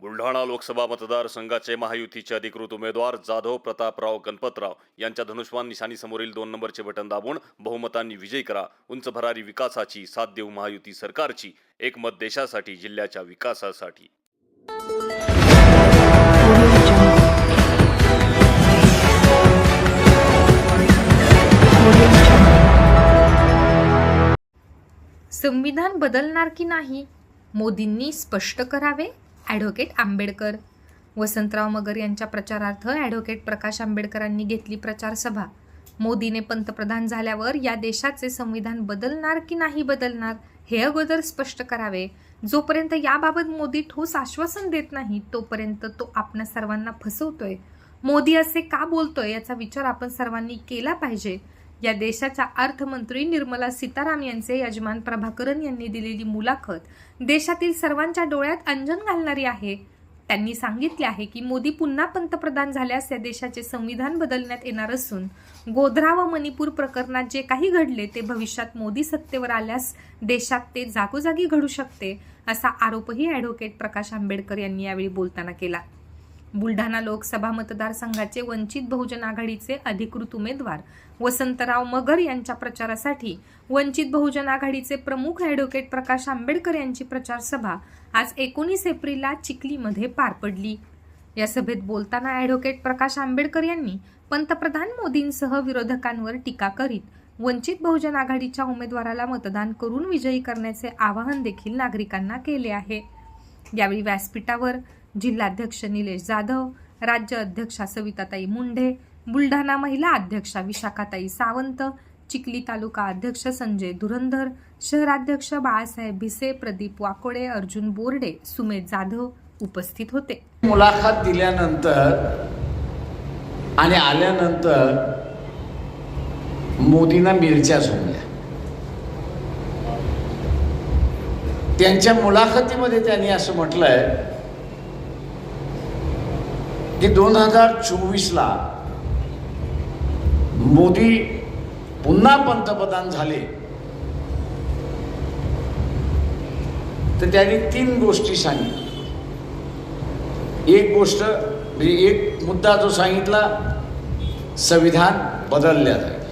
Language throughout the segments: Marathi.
बुलढाणा लोकसभा मतदारसंघाचे महायुतीचे अधिकृत उमेदवार जाधव प्रतापराव गणपतराव यांच्या धनुष्मान निशाणीसमोरील दोन नंबरचे बटन दाबून बहुमतांनी विजय करा. उंच भरारी विकासाची साथ देऊ महायुती सरकारची एक मत देशासाठी जिल्ह्याच्या विकासासाठी. संविधान बदलणार की नाही मोदींनी स्पष्ट करावे? ॲडव्होकेट आंबेडकर. वसंतराव मगर यांच्या प्रचारार्थ ॲडव्होकेट प्रकाश आंबेडकरांनी घेतली प्रचारसभा मोदीने पंतप्रधान झाल्यावर या देशाचे संविधान बदलणार की नाही बदलणार हे अगोदर स्पष्ट करावे. जोपर्यंत याबाबत मोदी ठोस आश्वासन देत नाही तोपर्यंत तो आपण सर्वांना फसवतोय. मोदी असे का बोलतोय याचा विचार आपण सर्वांनी केला पाहिजे. या देशाच्या अर्थमंत्री निर्मला सीताराम यांचे यजमान प्रभाकरन यांनी दिलेली मुलाखत देशातील सर्वांच्या डोळ्यात अंजन घालणारी आहे. त्यांनी सांगितले आहे की मोदी पुन्हा पंतप्रधान झाल्यास या देशाचे संविधान बदलण्यात येणार असून गोध्रा व मणिपूर प्रकरणात जे काही घडले ते भविष्यात मोदी सत्तेवर आल्यास देशात ते जागोजागी घडू शकते असा आरोपही ॲडव्होकेट प्रकाश आंबेडकर यांनी यावेळी बोलताना केला. बुलढाणा लोकसभा मतदारसंघाचे वंचित बहुजन आघाडीचे अधिकृत उमेदवार वसंतराव मगर यांच्या प्रचारासाठी वंचित बहुजन आघाडीचे प्रमुख ॲडव्होकेट प्रकाश आंबेडकर यांची प्रचार सभा आज एकोणीस एप्रिलला चिखलीमध्ये पार पडली. या सभेत बोलताना ॲडव्होकेट प्रकाश आंबेडकर यांनी पंतप्रधान मोदींसह विरोधकांवर टीका करीत वंचित बहुजन आघाडीच्या उमेदवाराला मतदान करून विजयी करण्याचे आवाहन देखील नागरिकांना केले आहे. यावेळी व्यासपीठावर जिल्हाध्यक्ष निलेश जाधव राज्य अध्यक्षा सविताताई मुंढे बुलढाणा महिला अध्यक्षा विशाखाताई सावंत चिखली तालुका अध्यक्ष संजय धुरंधर शहराध्यक्ष बाळासाहेब भिसे प्रदीप वाकोडे अर्जुन बोर्डे सुमेध जाधव उपस्थित होते. मुलाखत दिल्यानंतर आणि आल्यानंतर मोदींना मिरच्या झोंबल्या त्यांच्या मुलाखतीमध्ये त्यांनी असं म्हटलंय की दोन हजार चोवीसला मोदी पुन्हा पंतप्रधान झाले. तर त्यांनी तीन गोष्टी सांगितल्या एक गोष्ट म्हणजे एक मुद्दा जो सांगितला संविधान बदलल्या जाईल.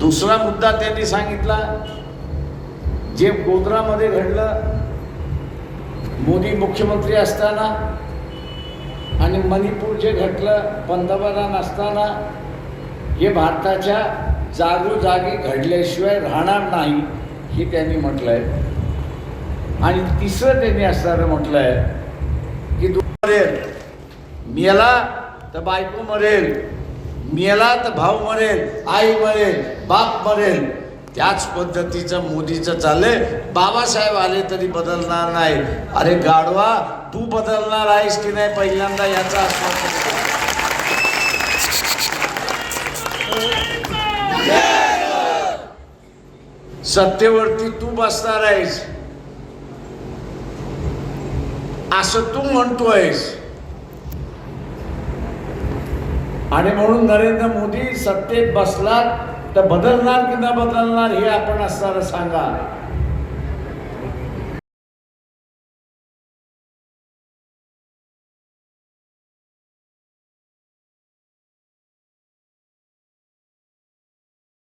दुसरा मुद्दा त्यांनी सांगितला जे गोध्रामध्ये घडलं मोदी मुख्यमंत्री असताना आणि मणिपूर जे पंतप्रधान असताना हे भारताच्या जागोजागी घडल्याशिवाय राहणार नाही हे त्यांनी म्हटलं आहे आणि तिसरं त्यांनी असणारं म्हटलं आहे की तू मरेल. मेला तर बायको मरेल. मेला तर भाऊ मरेल. आई मरेल. बाप मरेल. त्याच पद्धतीचं मोदीचं चाललंय. बाबासाहेब आले तरी बदलणार नाही. अरे गाडवा तू बदलणार आहेस की नाही पहिल्यांदा याचा सत्तेवरती तू बसणार आहेस. असं तू म्हणतोयस आणि म्हणून नरेंद्र मोदी सत्तेत बसलात तर बदलणार की न बदलणार हे आपण असणारं सांगा.